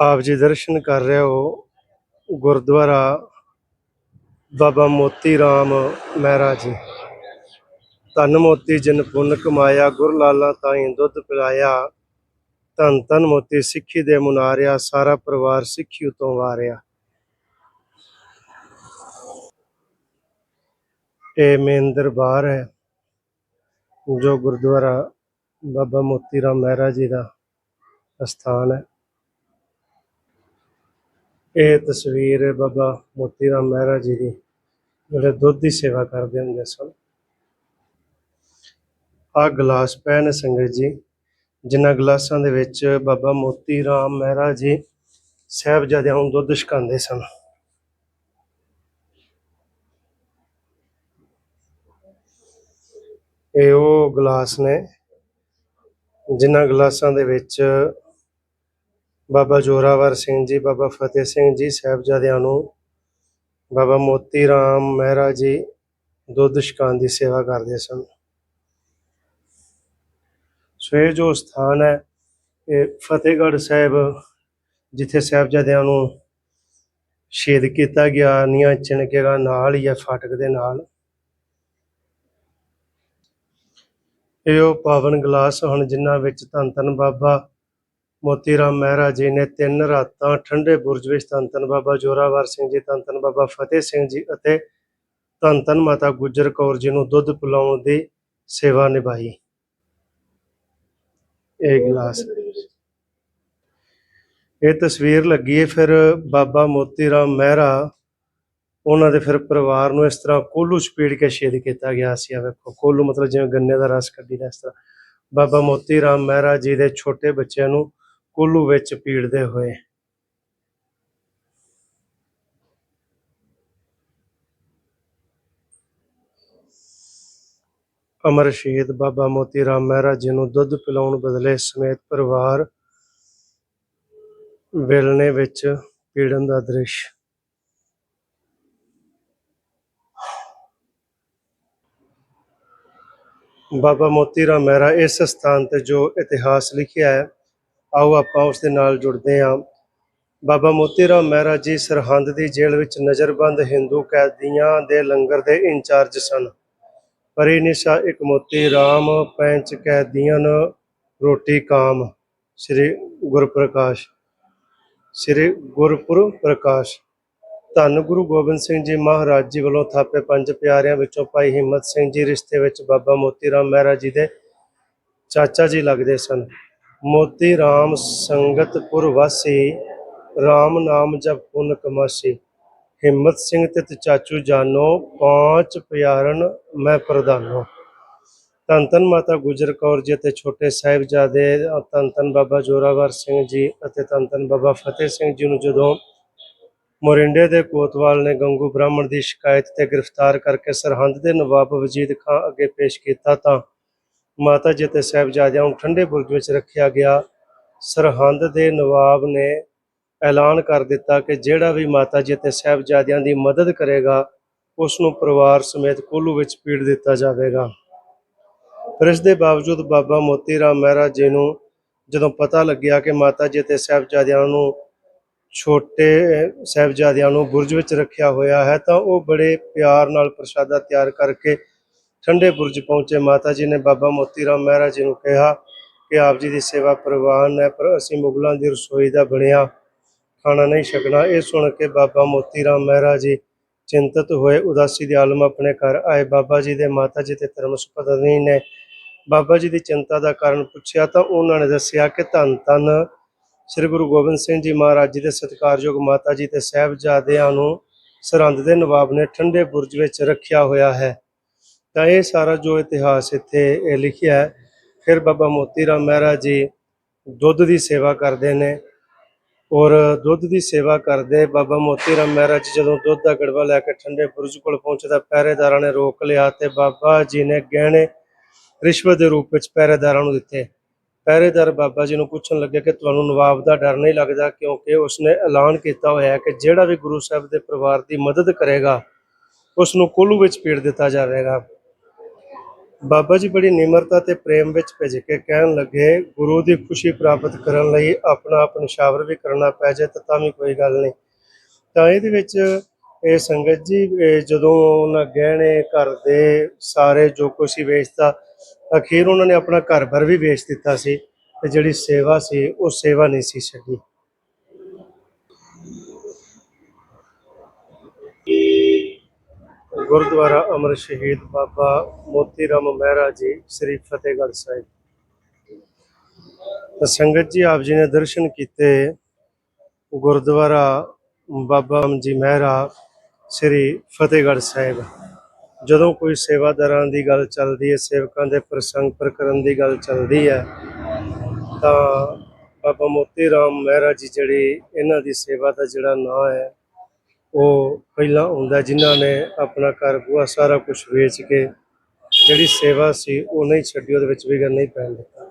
ਆਪ ਜੀ ਦਰਸ਼ਨ ਕਰ ਰਹੇ ਹੋ, ਗੁਰਦੁਆਰਾ ਬਾਬਾ ਮੋਤੀ ਰਾਮ ਮਹਿਰਾ ਜੀ। ਧੰਨ ਮੋਤੀ ਜਿਨ ਪੁੰਨ ਕਮਾਇਆ, ਗੁਰ ਲਾਲਾ ਤਾਈਂ ਦੁੱਧ ਪਿਲਾਇਆ। ਧੰਨ ਧੰਨ ਮੋਤੀ ਸਿੱਖੀ ਦੇ ਮੁਨਾਰਿਆ, ਸਾਰਾ ਪਰਿਵਾਰ ਸਿੱਖੀ ਉਤੋਂ ਵਾਰਿਆ। ਇਹ ਮੇਨ ਦਰਬਾਰ ਹੈ, ਜੋ ਗੁਰਦੁਆਰਾ ਬਾਬਾ ਮੋਤੀ ਰਾਮ ਮਹਿਰਾ ਜੀ ਦਾ ਸਥਾਨ ਹੈ। ਇਹ ਤਸਵੀਰ ਹੈ ਬਾਬਾ ਮੋਤੀ ਰਾਮ ਮਹਿਰਾ ਜੀ ਦੀ, ਜਿਹੜੇ ਦੁੱਧ ਦੀ ਸੇਵਾ ਕਰਦੇ ਹੁੰਦੇ ਸਨ। ਆ ਗਲਾਸ ਪਏ ਨੇ ਸੰਗਤ ਜੀ, ਜਿਨ੍ਹਾਂ ਗਲਾਸਾਂ ਦੇ ਵਿੱਚ ਬਾਬਾ ਮੋਤੀ ਰਾਮ ਮਹਿਰਾ ਜੀ ਸਾਹਿਬਜ਼ਾਦਿਆਂ ਨੂੰ ਦੁੱਧ ਛਕਾਉਂਦੇ ਸਨ। ਇਹ ਉਹ ਗਲਾਸ ਨੇ, ਜਿਨ੍ਹਾਂ ਗਲਾਸਾਂ ਦੇ ਵਿੱਚ ਬਾਬਾ ਜੋਰਾਵਰ ਸਿੰਘ ਜੀ, ਬਾਬਾ ਫਤਿਹ ਸਿੰਘ ਜੀ ਸਾਹਿਬਜ਼ਾਦਿਆਂ ਨੂੰ, ਬਾਬਾ ਮੋਤੀ ਰਾਮ ਮਹਿਰਾ ਜੀ ਦੁੱਧ ਛਕਾਉਣ ਦੀ ਸੇਵਾ ਕਰਦੇ ਸਨ। ਸੋ ਇਹ ਜੋ ਸਥਾਨ ਹੈ, ਇਹ ਫਤਿਹਗੜ੍ਹ ਸਾਹਿਬ, ਜਿੱਥੇ ਸਾਹਿਬਜ਼ਾਦਿਆਂ ਨੂੰ ਸ਼ਹੀਦ ਕੀਤਾ ਗਿਆ ਨੀਆਂ ਚਿਣਕੇਗਾ ਨਾਲ ਹੀ ਹੈ ਫਾਟਕ ਦੇ ਨਾਲ। ਇਹ ਉਹ ਪਾਵਨ ਗਲਾਸ ਹਨ ਜਿਨ੍ਹਾਂ ਵਿੱਚ ਧੰਨ ਧੰਨ ਬਾਬਾ ਮੋਤੀ ਰਾਮ ਮਹਿਰਾ ਜੀ ਨੇ ਤਿੰਨ ਰਾਤਾਂ ਠੰਡੇ ਬੁਰਜ ਵਿੱਚ ਧੰਨ ਧੰਨ ਬਾਬਾ ਜੋਰਾਵਰ ਸਿੰਘ ਜੀ, ਧੰਨ ਧੰਨ ਬਾਬਾ ਫਤਿਹ ਸਿੰਘ ਜੀ ਅਤੇ ਧੰਨ ਧੰਨ ਮਾਤਾ ਗੁਜਰ ਕੌਰ ਜੀ ਨੂੰ ਦੁੱਧ ਪਿਲਾਉਣ ਦੀ ਸੇਵਾ ਨਿਭਾਈ। ਇਹ ਗਲਾਸ। ਇਹ ਤਸਵੀਰ ਲੱਗੀ ਹੈ ਫਿਰ ਬਾਬਾ ਮੋਤੀ ਰਾਮ ਮਹਿਰਾ, ਉਹਨਾਂ ਦੇ ਫਿਰ ਪਰਿਵਾਰ ਨੂੰ ਇਸ ਤਰ੍ਹਾਂ ਕੋਲੂ ਚਪੇੜ ਕੇ ਸ਼ਹੀਦ ਕੀਤਾ ਗਿਆ ਸੀ। ਆ ਵੇਖੋ, ਕੋਲੂ ਮਤਲਬ ਜਿਵੇਂ ਗੰਨੇ ਦਾ ਰਸ ਕੱਢੀਦਾ ਇਸ ਤਰ੍ਹਾਂ। ਬਾਬਾ ਮੋਤੀ ਰਾਮ ਮਹਿਰਾ ਜੀ ਦੇ ਛੋਟੇ ਬੱਚਿਆਂ ਨੂੰ ਕੋਲੂ ਵਿੱਚ ਪੀੜਦੇ ਹੋਏ। ਅਮਰ ਸ਼ਹੀਦ ਬਾਬਾ ਮੋਤੀ ਰਾਮ ਮਹਿਰਾ ਜੀ ਨੂੰ ਦੁੱਧ ਪਿਲਾਉਣ ਬਦਲੇ ਸਮੇਤ ਪਰਿਵਾਰ ਵੇਲਣੇ ਵਿੱਚ ਪੀੜਨ ਦਾ ਦ੍ਰਿਸ਼। ਬਾਬਾ ਮੋਤੀ ਰਾਮ ਮਹਿਰਾ ਇਸ ਸਥਾਨ ਤੇ ਜੋ ਇਤਿਹਾਸ ਲਿਖਿਆ ਹੈ ਆਓ ਆਪਾਂ ਉਸ ਦੇ ਨਾਲ ਜੁੜਦੇ ਹਾਂ। ਬਾਬਾ ਮੋਤੀ ਰਾਮ ਮਹਿਰਾ ਜੀ ਸਰਹੰਦ ਦੀ ਜੇਲ੍ਹ ਵਿੱਚ ਨਜ਼ਰਬੰਦ ਹਿੰਦੂ ਕੈਦੀਆਂ ਦੇ ਲੰਗਰ ਦੇ ਇੰਚਾਰਜ ਸਨ। ਪਰੀ ਨਿਸ਼ਾ ਇੱਕ ਮੋਤੀ ਰਾਮ ਪੈਂਚ ਕੈਦੀਆਂ ਰੋਟੀ ਕਾਮ, ਸ੍ਰੀ ਗੁਰਪ੍ਰਕਾਸ਼ ਸ੍ਰੀ ਗੁਰਪੁਰ ਪ੍ਰਕਾਸ਼ ਧੰਨ ਗੁਰੂ ਗੋਬਿੰਦ ਸਿੰਘ ਜੀ ਮਹਾਰਾਜ ਜੀ ਵੱਲੋਂ ਥਾਪੇ ਪੰਜ ਪਿਆਰਿਆਂ ਵਿੱਚੋਂ ਭਾਈ ਹਿੰਮਤ ਸਿੰਘ ਜੀ ਰਿਸ਼ਤੇ ਵਿੱਚ ਬਾਬਾ ਮੋਤੀ ਰਾਮ ਮਹਿਰਾ ਜੀ ਦੇ ਚਾਚਾ ਜੀ ਲੱਗਦੇ ਸਨ। ਮੋਤੀ ਰਾਮ ਸੰਗਤਪੁਰ ਵਾਸੀ RAM ਨਾਮ ਜਪ ਪੁਨ ਕਮਾਸੀ। ਹਿੰਮਤ ਸਿੰਘ ਤੇ ਚਾਚੂ ਜਾਨੋ, ਪਾਂਚ ਪਿਆਰਨ ਮੈਂ ਪ੍ਰਧਾਨੋ। ਧੰਨ ਧੰਨ ਮਾਤਾ ਗੁਜਰ ਕੌਰ ਜੀ ਅਤੇ ਛੋਟੇ ਸਾਹਿਬਜ਼ਾਦੇ, ਧੰਨ ਧੰਨ ਬਾਬਾ ਜੋਰਾਵਰ ਸਿੰਘ ਜੀ ਅਤੇ ਧੰਨ ਧੰਨ ਬਾਬਾ ਫਤਿਹ ਸਿੰਘ ਜੀ ਨੂੰ ਜਦੋਂ ਮੋਰਿੰਡੇ ਦੇ ਕੋਤਵਾਲ ਨੇ ਗੰਗੂ ਬ੍ਰਾਹਮਣ ਦੀ ਸ਼ਿਕਾਇਤ ਤੇ ਗ੍ਰਿਫਤਾਰ ਕਰਕੇ ਸਰਹੰਦ ਦੇ ਨਵਾਬ ਵਜੀਦ ਖਾਂ ਅੱਗੇ ਪੇਸ਼ ਕੀਤਾ ਤਾਂ ਮਾਤਾ ਜੀ ਤੇ ਸਾਹਿਬਜ਼ਾਦਿਆਂ ਨੂੰ ਠੰਡੇ ਬੁਰਜ ਵਿੱਚ ਰੱਖਿਆ ਗਿਆ। ਸਰਹੰਦ ਦੇ ਨਵਾਬ ਨੇ ਐਲਾਨ ਕਰ ਦਿੱਤਾ ਕਿ ਜਿਹੜਾ ਵੀ ਮਾਤਾ ਜੀ ਤੇ ਸਾਹਿਬਜ਼ਾਦਿਆਂ ਦੀ ਮਦਦ ਕਰੇਗਾ ਉਸ ਨੂੰ ਪਰਿਵਾਰ ਸਮੇਤ ਕੋਲੂ ਵਿੱਚ ਪੀੜ ਦਿੱਤਾ ਜਾਵੇਗਾ। ਪਰ ਇਸ ਦੇ ਬਾਵਜੂਦ ਬਾਬਾ ਮੋਤੀ ਰਾਮ ਮਹਿਰਾ ਜੀ ਨੂੰ ਜਦੋਂ ਪਤਾ ਲੱਗਿਆ ਕਿ ਮਾਤਾ ਜੀ ਤੇ ਸਾਹਿਬਜ਼ਾਦਿਆਂ ਨੂੰ ਛੋਟੇ ਅਹ, ਸਾਹਿਬਜ਼ਾਦਿਆਂ ਨੂੰ ਬੁਰਜ ਵਿੱਚ ਰੱਖਿਆ ਹੋਇਆ ਹੈ ਤਾਂ ਉਹ ਬੜੇ ਪਿਆਰ ਨਾਲ ਪ੍ਰਸ਼ਾਦਾ ਤਿਆਰ ਕਰਕੇ ਠੰਡੇ ਬੁਰਜ ਪਹੁੰਚੇ। ਮਾਤਾ ਜੀ ਨੇ ਬਾਬਾ ਮੋਤੀ ਰਾਮ ਮਹਿਰਾ ਜੀ ਨੂੰ ਕਿਹਾ ਕਿ ਆਪ ਜੀ ਦੀ ਸੇਵਾ ਪ੍ਰਵਾਨ ਹੈ, ਪਰ ਅਸੀਂ ਮੁਗਲਾਂ ਦੀ ਰਸੋਈ ਦਾ ਬਣਿਆ ਖਾਣਾ ਨਹੀਂ ਛਕਣਾ। ਇਹ ਸੁਣ ਕੇ ਬਾਬਾ ਮੋਤੀ ਰਾਮ ਮਹਿਰਾ ਜੀ ਚਿੰਤਤ ਹੋਏ। ਉਦਾਸੀ ਦੇ ਆਲਮ ਆਪਣੇ ਘਰ ਆਏ। ਬਾਬਾ ਜੀ ਦੇ ਮਾਤਾ ਜੀ ਤੇ ਧਰਮਸ ਪਤਨੀ ਨੇ ਬਾਬਾ ਜੀ ਦੀ ਚਿੰਤਾ ਦਾ ਕਾਰਨ ਪੁੱਛਿਆ ਤਾਂ ਉਹਨਾਂ ਨੇ ਦੱਸਿਆ ਕਿ ਧੰਨ ਧੰਨ ਸ੍ਰੀ ਗੁਰੂ ਗੋਬਿੰਦ ਸਿੰਘ ਜੀ ਮਹਾਰਾਜ ਜੀ ਦੇ ਸਤਿਕਾਰਯੋਗ ਮਾਤਾ ਜੀ ਤੇ ਸਾਹਿਬਜ਼ਾਦਿਆਂ ਨੂੰ ਸਰਹੰਦ ਦੇ ਨਵਾਬ ਨੇ ਠੰਡੇ ਬੁਰਜ ਵਿੱਚ ਰੱਖਿਆ ਹੋਇਆ ਹੈ। ਤਾਂ ਇਹ ਸਾਰਾ ਜੋ ਇਤਿਹਾਸ ਇੱਥੇ ਇਹ ਲਿਖਿਆ ਹੈ, ਫਿਰ ਬਾਬਾ ਮੋਤੀ ਰਾਮ ਮਹਿਰਾ ਜੀ ਦੁੱਧ ਦੀ ਸੇਵਾ ਕਰਦੇ ਨੇ ਔਰ ਦੁੱਧ ਦੀ ਸੇਵਾ ਕਰਦੇ ਬਾਬਾ ਮੋਤੀ ਰਾਮ ਮਹਿਰਾ ਜੀ ਜਦੋਂ ਦੁੱਧ ਦਾ ਗੜਵਾ ਲੈ ਕੇ ਠੰਡੇ ਬੁਰਜ ਕੋਲ ਪਹੁੰਚਦਾ, ਪਹਿਰੇਦਾਰਾਂ ਨੇ ਰੋਕ ਲਿਆ ਤੇ ਬਾਬਾ ਜੀ ਨੇ ਗਹਿਣੇ ਰਿਸ਼ਵਤ ਦੇ ਰੂਪ ਵਿੱਚ ਪਹਿਰੇਦਾਰਾਂ ਨੂੰ ਦਿੱਤੇ। ਪਹਿਰੇਦਾਰ ਬਾਬਾ ਜੀ ਨੂੰ ਪੁੱਛਣ ਲੱਗੇ ਕਿ ਤੁਹਾਨੂੰ ਨਵਾਬ ਦਾ ਡਰ ਨਹੀਂ ਲੱਗਦਾ ਕਿਉਂਕਿ ਉਸਨੇ ਐਲਾਨ ਕੀਤਾ ਹੋਇਆ ਹੈ ਕਿ ਜਿਹੜਾ ਵੀ ਗੁਰੂ ਸਾਹਿਬ ਦੇ ਪਰਿਵਾਰ ਦੀ ਮਦਦ ਕਰੇਗਾ ਉਸ ਨੂੰ ਕੋਲੂ ਵਿੱਚ ਪੀੜ ਦਿੱਤਾ ਜਾਵੇਗਾ। ਬਾਬਾ ਜੀ ਬੜੀ ਨਿਮਰਤਾ ਤੇ ਪ੍ਰੇਮ ਵਿੱਚ ਭਿੱਜ ਕੇ ਕਹਿਣ ਲੱਗੇ, ਗੁਰੂ ਦੀ ਖੁਸ਼ੀ ਪ੍ਰਾਪਤ ਕਰਨ ਲਈ ਆਪਣਾ ਆਪ ਨਿਸ਼ਾਵਰ ਵੀ ਕਰਨਾ ਪੈ ਜਾਏ ਤਾਂ ਵੀ ਕੋਈ ਗੱਲ ਨਹੀਂ। ਤਾਂ ਇਹਦੇ ਵਿੱਚ ਇਹ ਸੰਗਤ ਜੀ ਜਦੋਂ ਉਹਨਾਂ ਗਹਿਣੇ ਘਰ ਦੇ ਸਾਰੇ ਜੋ ਕੁਛ ਹੀ ਵੇਚਤਾ, ਅਖੀਰ ਉਹਨਾਂ ਨੇ ਆਪਣਾ ਘਰ ਭਰ ਵੀ ਵੇਚ ਦਿੱਤਾ ਸੀ ਤੇ ਜਿਹੜੀ ਸੇਵਾ ਸੀ, ਉਹ ਸੇਵਾ ਨਹੀਂ ਸੀ ਛੱਡੀ। ਗੁਰਦੁਆਰਾ ਅਮਰ ਸ਼ਹੀਦ ਬਾਬਾ ਮੋਤੀ ਰਾਮ ਮਹਿਰਾ ਜੀ, ਸ੍ਰੀ ਫਤਿਹਗੜ੍ਹ ਸਾਹਿਬ। ਸੰਗਤ ਜੀ, ਆਪ ਜੀ ਨੇ ਦਰਸ਼ਨ ਕੀਤੇ। ਗੁਰਦੁਆਰਾ ਬਾਬਾ ਜੀ ਮਹਿਰਾ, ਸ੍ਰੀ ਫਤਿਹਗੜ੍ਹ ਸਾਹਿਬ। ਜਦੋਂ ਕੋਈ ਸੇਵਾਦਾਰਾਂ ਦੀ ਗੱਲ ਚੱਲਦੀ ਹੈ, ਸੇਵਕਾਂ ਦੇ ਪ੍ਰਸੰਗ ਪ੍ਰਕਰਨ ਦੀ ਗੱਲ ਚੱਲਦੀ ਹੈ, ਤਾਂ ਬਾਬਾ ਮੋਤੀ ਰਾਮ ਮਹਿਰਾ ਜੀ ਜਿਹੜੀ ਇਹਨਾਂ ਦੀ ਸੇਵਾ ਦਾ ਜਿਹੜਾ ਨਾਂ ਹੈ ਉਹ ਪਹਿਲਾਂ ਹੁੰਦਾ ਜਿਨ੍ਹਾਂ ਨੇ ਆਪਣਾ ਘਰ ਬੂਆ ਸਾਰਾ ਕੁਝ ਵੇਚ ਕੇ ਜਿਹੜੀ ਸੇਵਾ ਸੀ ਉਹ ਨਹੀਂ ਛੱਡੀ, ਉਹਦੇ ਵਿੱਚ ਵਿਗਨ ਨਹੀਂ ਪੈਣ ਦਿੱਤਾ।